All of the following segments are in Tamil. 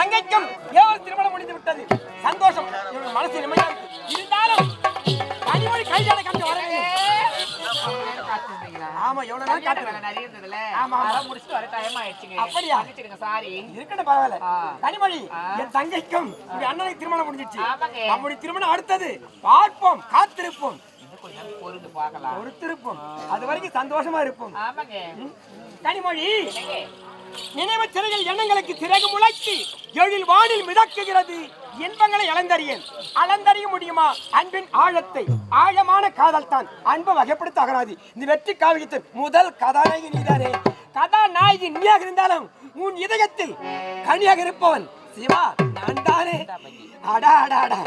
தங்கைக்கும் ஏவல் திருமணம் முடிந்து விட்டது. சந்தோஷம். மனசு நிம்மதியா. இருந்தாலும் கனிமொழி கைதான கண்டு வர ஆமா எவ்வளவு நிறைய இருந்ததுல ஆமா, முடிச்சுட்டு வர டைம் ஆயிடுச்சுங்க. அப்படியா? மன்னிச்சிடுங்க சாரி இருக்கட்டும் பரவாயில்ல. கனிமொழி. என் தங்கைக்கும் இப்படி அண்ணனுக்கு திருமணம் முடிஞ்சிச்சு. நம்முடைய திருமணம் அடுத்தது. பார்ப்போம் காத்திருப்போம். நாள் பொறுத்து பார்க்கலாம். பொறுத்திருப்போம். அது வரைக்கும் சந்தோஷமா இருப்போம். கனிமொழி? நினைவு சிறையில் எண்ணங்களுக்கு சிறகு முளைத்து எழில் வானில் மிதக்குகிறது. இன்பங்களை அளந்தறியேன். அளந்தறிய முடியுமா? அன்பின் ஆழத்தை. ஆழமான காதல் தான் அன்பை வகைப்படுத்த அகராது. இந்த வெற்றி காவியத்தின் முதல் கதாநாயகி நீதானே. கதாநாயகி நீயாக இருந்தாலும் உன் இதயத்தில் கனியாக இருப்பவன் சிவா. நான் தானே. அடா அடா அடா.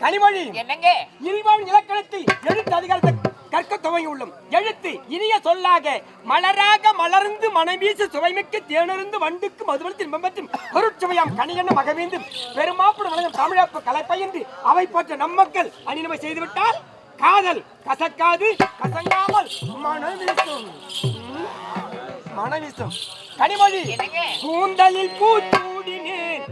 கனிமொழி. என்னங்க? இல்வாவின் இலக்கணத்தில் எழுத்து அதிகாரத்தை கற்க துவங்கி உள்ளோம் எழுத்து இனிய சொல்லாக மலராக மலர்ந்து மனவீசு சுவைமிக்க தேனருந்து வண்டுக்கு மதுவலத்தின் பிம்பத்தின் பொருட்சுவையாம் கனிகண்ண மகவேந்து பெருமாப்புடு வழங்கும் தமிழப்பு கலைப்பயின்று அவை போன்ற நம்மக்கள் அணிநிமை செய்துவிட்டால் காதல் கசக்காது கசங்காமல் மனவீசும். மனவீசும். கனிமொழி? கூந்தலில் பூச்சூடினேன்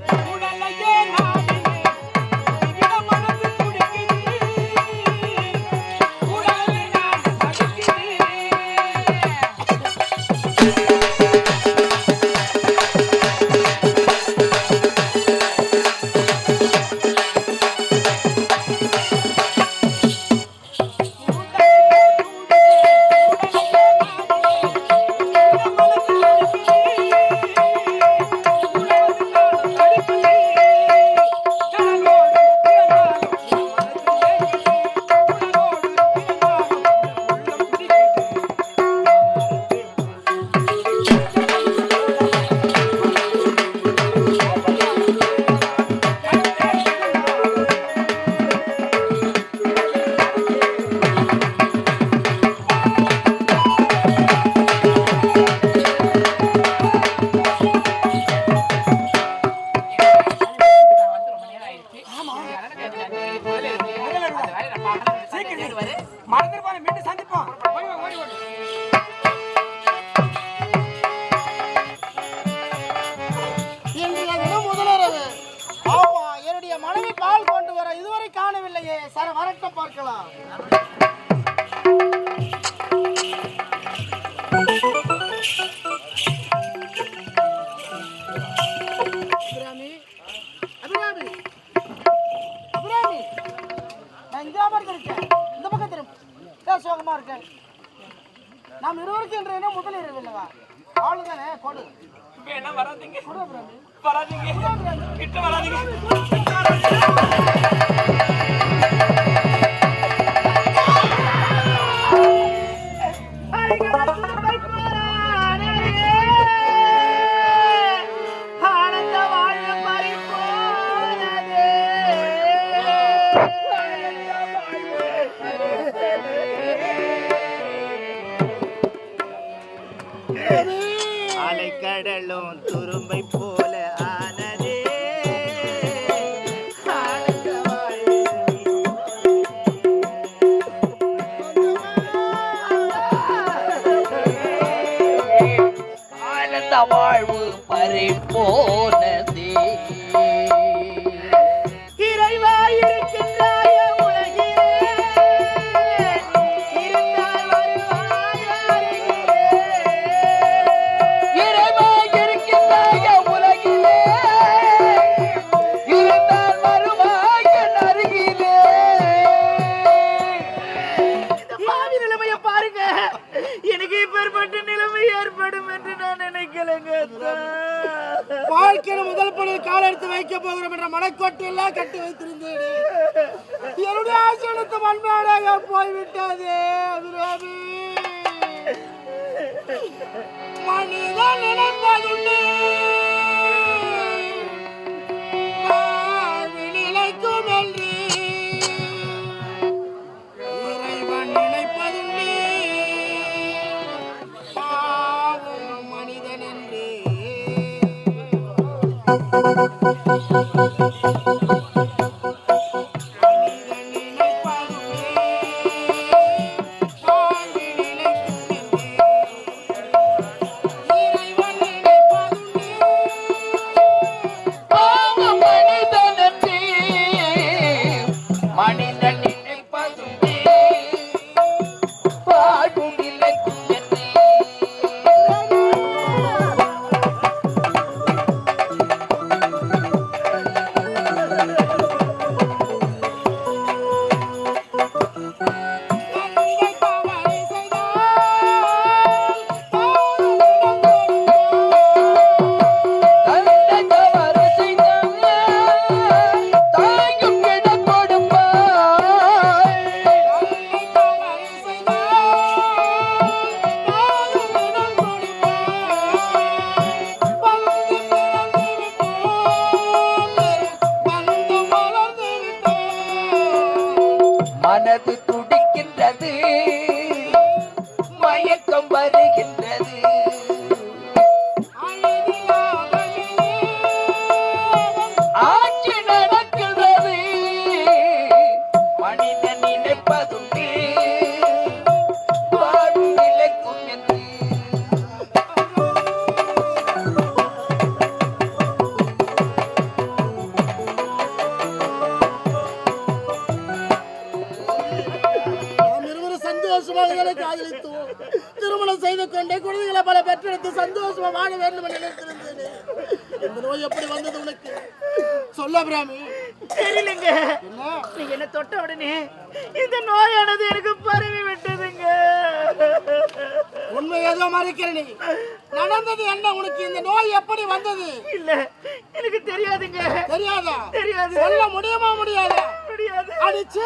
மனிதன் நினைப்பதுண்டு நிலைக்கும் என்று. இறைவன் நினைப்பதுண்டு மனிதன் என்று. ஏதோ மறைக்கிற நீ நடந்தது என்ன உனக்கு? இந்த நோய் எப்படி வந்தது? இல்ல எனக்கு தெரியாதுங்க. தெரியாதா? தெரியாது. சொல்ல முடியுமா முடியாதா? முடியாது. அடிச்சு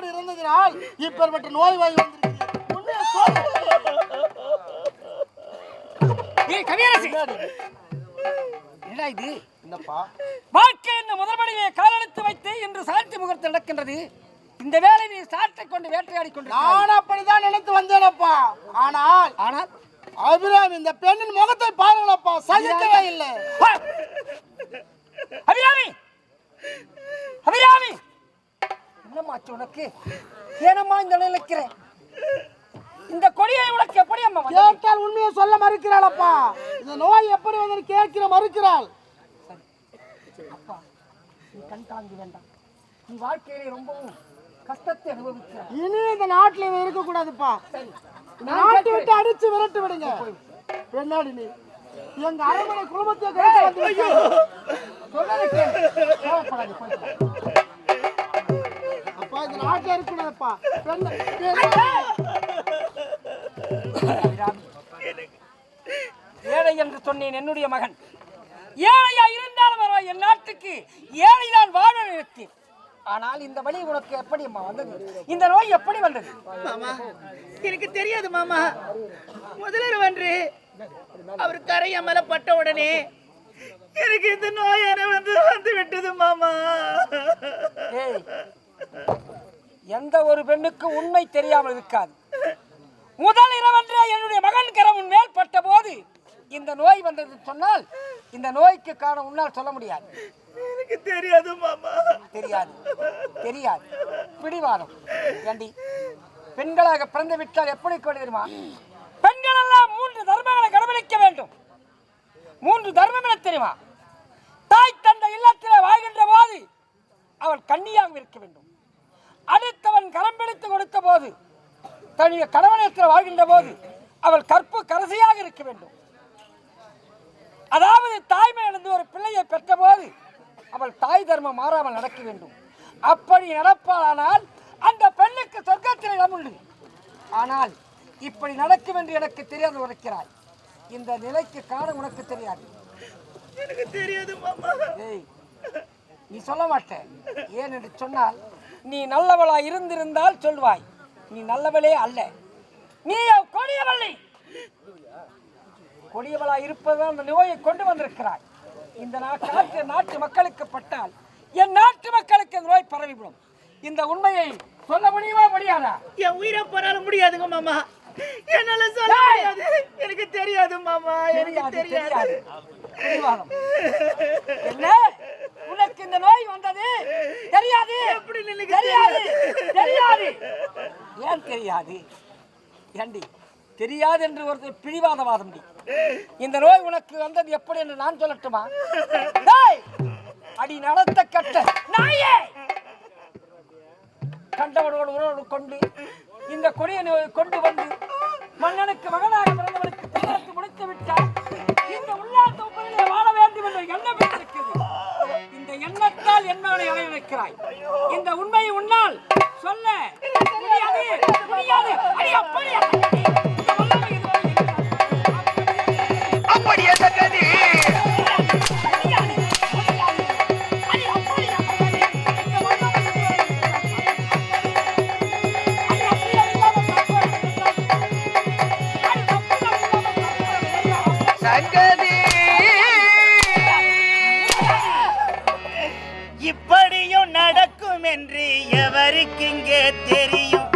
உறவுகளோடு இருந்ததினால் இப்பேற்பட்ட நோய் வாங்கி வந்திருக்கிறீர்கள் உண்மையை சொல்லு. ஏய் கவியரசி என்னடா இது? என்னப்பா? வாழ்க்கை என்ன முதல்படியை காலெடுத்து வைத்து இன்று சாட்சி முகூர்த்தம் நடக்கின்றது. இந்த வேலை நீ சாட்டை கொண்டு வேட்டையாடி கொண்டு நான் அப்படிதான் நினைத்து வந்தேனப்பா. ஆனால் ஆனால்? அபிராமி இந்த பெண்ணின் முகத்தை பாருங்களப்பா. சகிக்கவே இல்லை. அபிராமி! அபிராமி! என்னமாச்சு உனக்கு? ஏனம்மா இந்த நிலைக்கிற இந்த கொடியை உனக்கு எப்படி அம்மா? கேட்டால் உண்மையை சொல்ல மறுக்கிறாளப்பா. இந்த நோய் எப்படி வந்து கேட்கிற மறுக்கிறாள். நீ கண் தாங்கி வேண்டாம். நீ வாழ்க்கையிலே ரொம்பவும் கஷ்டத்தை அனுபவிக்கிறாய் இனி இந்த நாட்டுல இவன் இருக்க கூடாதுப்பா இந்த நாட்டை விட்டு அடிச்சு விரட்டு விடுங்க. பெண்ணாடி நீ. எங்க அரண்மனை குடும்பத்தை கழிச்சு இந்த நாட்டுல. ஏழை என்று சொன்னேன் என்னுடைய மகன். ஏழையா இருந்தாலும் பரவாயில்லை, என் நாட்டுக்கு ஏழைதான் வாழ நினைத்தேன். ஆனால் இந்த வழி உனக்கு எப்படி அம்மா வந்தது? இந்த நோய் எப்படி வந்தது? மாமா எனக்கு தெரியாது மாமா. முதலர் வென்று அவர் கரை மேல பட்ட உடனே எனக்கு இந்த நோயான வந்து வந்து விட்டது மாமா. ஏய் எந்த ஒரு பெண்ணுக்கு உண்மை தெரியாமல் இருக்காது. முதல் இரவன்றே என்னுடைய மகன் கரம் மேல் பட்ட போது இந்த நோய் வந்தது சொன்னால் இந்த நோய்க்கு காரணம் உன்னால் சொல்ல முடியாது. எனக்கு தெரியாது மாமா. தெரியாது. தெரியாது. பிடிவாதம். ஏண்டி? பெண்களாக பிறந்து விட்டால் எப்படி தெரியுமா? பெண்கள் எல்லாம் மூன்று தர்மங்களை கடைபிடிக்க வேண்டும். மூன்று தர்மம் என்ன தெரியுமா? தாய் தந்தை இல்லத்தில் வாழ்கின்ற போது அவள் கன்னியாக இருக்க வேண்டும். அடுத்தவன் கரம் பிடித்து கொடுத்த போது தன்னுடைய கணவனத்தில் வாழ்கின்ற போது அவள் கற்பு கரசியாக இருக்க வேண்டும். அதாவது தாய்மை இழந்து ஒரு பிள்ளையை பெற்றபோது அவள் தாய் தர்மம் மாறாமல் நடக்க வேண்டும். அப்படி நடப்பாளானால் அந்த பெண்ணுக்கு சொர்க்கத்தில் இடம் உண்டு. ஆனால் இப்படி நடக்கும் என்று எனக்கு தெரியாது உரைக்கிறாய். இந்த நிலைக்கு காரணம் உனக்கு தெரியாது. எனக்கு தெரியாது நீ சொல்ல மாட்ட. ஏன் என்று சொன்னால் நீ நல்லவளா இருந்திருந்தால் சொல்வாய். நீ நல்லவளே அல்ல. நீ கொடியவள்ளி. கொடியவளா இருப்பதுதான் அந்த நோயை கொண்டு வந்திருக்கிறாய். இந்த நாட்டு நாட்டு மக்களுக்கு பட்டால் என் நாட்டு மக்களுக்கு இந்த நோய் பரவிவிடும். இந்த உண்மையை சொல்ல முடியுமா முடியாதா? என் உயிரை போராட முடியாதுங்க மாமா. என்னால சொல்ல முடியாது. எனக்கு தெரியாது மாமா. எனக்கு தெரியாது. என்ன? உனக்கு இந்த நோய் வந்தது. தெரியாது. தெரியாது. தெரியாது. ஏன் தெரியாது? ஏண்டி? தெரியாது என்று ஒரு பிடிவாதவாதம். இந்த நோய் உனக்கு வந்தது எப்படி என்று நான் சொல்லட்டுமா? அடி நடத்த கட்ட நாயே! கண்டவனோடு உறவு கொண்டு இந்த கொடிய நோயை கொண்டு வந்து மன்னனுக்கு மகனாக பிறந்தவனுக்கு திருமணத்தை முடித்து விட்டால் வைக்கிறாய் இந்த உண்மையை உன்னால் சொல்ல முடியாது அடி அப்படி. அப்படியே முடியாது, என்று எவருக்கு இங்கே தெரியும்?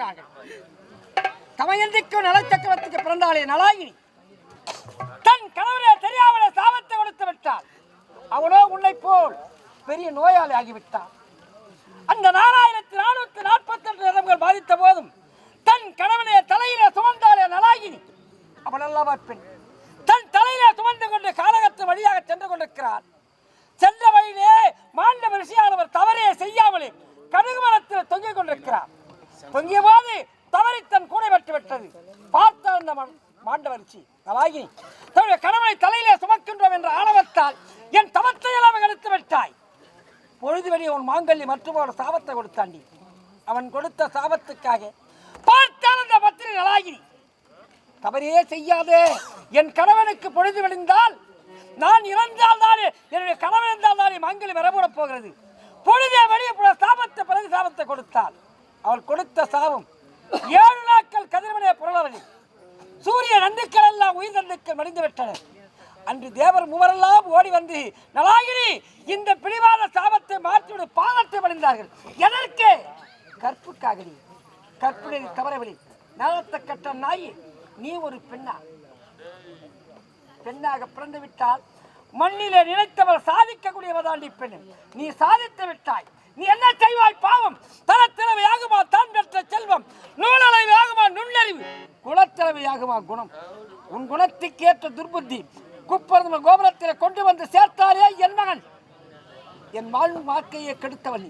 கரசிகள் பிறந்திருக்கிறார்கள் நல சக்கரவர்த்திக்கு பிறந்தாலே நலாயினி. தன் கணவனே தெரியாமலே சாபத்தை கொடுத்து விட்டாள் அவனோ உன்னை போல் பெரிய நோயாளி ஆகிவிட்டான். அந்த நாலாயிரத்தி நானூத்தி நாற்பத்தி ரெண்டு நிறங்கள் பாதித்த போதும் தன் கணவனை தலையில சுமந்தாலே நலாயினி. அவள் அல்லவா பெண். தன் தலையில சுமந்து கொண்டு காலகத்து வழியாக சென்று கொண்டிருக்கிறார் சென்ற வழியிலே மாண்ட ரிஷியானவர் தவறே செய்யாமலே கடுகு மரத்தில் தொங்கிக் கொண்டிருக்கிறார். தொங்கிய போது தவறி தன் கூடை பெற்று விட்டது. பார்த்த அந்த மாண்டவர்ச்சி மாண்டவர் நலாகினி தன்னுடைய கணவனை தலையிலே சுமக்கின்றோம் என்ற ஆணவத்தால் என் தவத்தை எல்லாம் எடுத்து விட்டாய். பொழுது வெளியே உன் மாங்கல்லி மற்றும் ஒரு சாபத்தை கொடுத்தாண்டி. அவன் கொடுத்த சாபத்துக்காக பார்த்தால் அந்த பத்திரி நலாகினி. தவறே செய்யாதே. என் கணவனுக்கு பொழுது விழுந்தால் நான் இறந்தால் தானே என்னுடைய கணவன் இருந்தால் தானே மாங்கல்யம் வரப்போடப் போகிறது. பொழுதே வெளியே சாபத்தை பிறகு சாபத்தை கொடுத்தாள். அவள் கொடுத்த சாபம் ஏழு நாட்கள் கதிரவனே புரளவனி. சூரிய நந்துக்கள் எல்லாம் உயிர் நந்துக்கள் மடிந்து விட்டனர் அன்று தேவர் மூவரெல்லாம் ஓடி வந்து நலாகினி இந்த பிடிவாத சாபத்தை மாற்றிவிடு பாதத்தை பணிந்தார்கள் எதற்கு? கற்புக்காகடி கற்பனை தவறவழி நலத்தை கட்ட நாய் நீ ஒரு பெண்ணா. பெண்ணாக பிறந்து விட்டால் மண்ணிலே நினைத்தவர் சாதிக்கக்கூடியவதாண்டி பெண் நீ சாதித்து விட்டாய். நீ என்ன செய்வாய் பாவம்? தரத்திறவையாகுமா தான் பெற்ற செல்வம்? நூலளவையாகுமா நுண்ணறிவு? குலத்திறவையாகுமா குணம்? உன் குணத்துக்கு ஏற்ற துர்புத்தி குப்பரந்த கோபுரத்தில் கொண்டு வந்து சேர்த்தாரே என் மகன். என் வாழ்வு வாழ்க்கையை கெடுத்தவன்.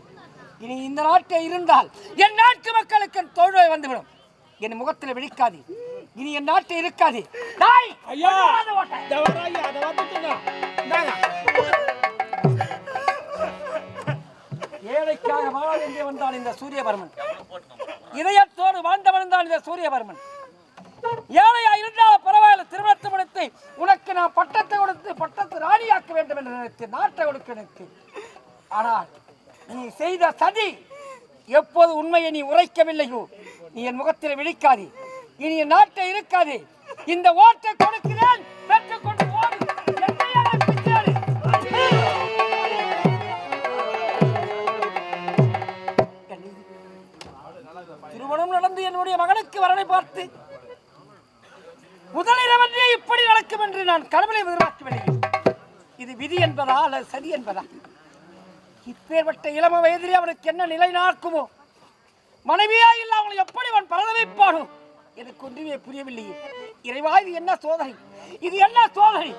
இனி இந்த நாட்டில் இருந்தால் என் நாட்டு மக்களுக்கு தொழில் வந்துவிடும். என் முகத்தில் விழிக்காது. இனி என் நாட்டில் இருக்காது. நாய் ஐயா அதை ஏழைக்காக வாழ வேண்டிய வந்தான் இந்த சூரியபர்மன். இதயத்தோடு வாழ்ந்தவன் தான் இந்த சூரியபர்மன். ஏழையா இருந்தால் பரவாயில்ல திருமணத்து முடித்து உனக்கு நான் பட்டத்தை கொடுத்து பட்டத்து ராணியாக்க வேண்டும் என்று நினைத்து நாட்டை கொடுக்க நினைத்து. ஆனால் நீ செய்த சதி எப்போது உண்மையை நீ உரைக்கவில்லையோ நீ என் முகத்தில் விழிக்காதே. இனி என் நாட்டை இருக்காதே. இந்த ஓட்டை கொடுக்கிறேன். கடவுளை எதிர்பார்க்கவில்லை இது விதி என்பதா அல்லது சதி என்பதா? இப்பேற்பட்ட இளம வயதிலே அவனுக்கு என்ன நிலை நாக்குமோ மனைவியா அவனை எப்படி அவன் பரத வைப்பானோ எனக்கு ஒன்றுமே புரியவில்லையே. இறைவா இது என்ன சோதனை? இது என்ன சோதனை?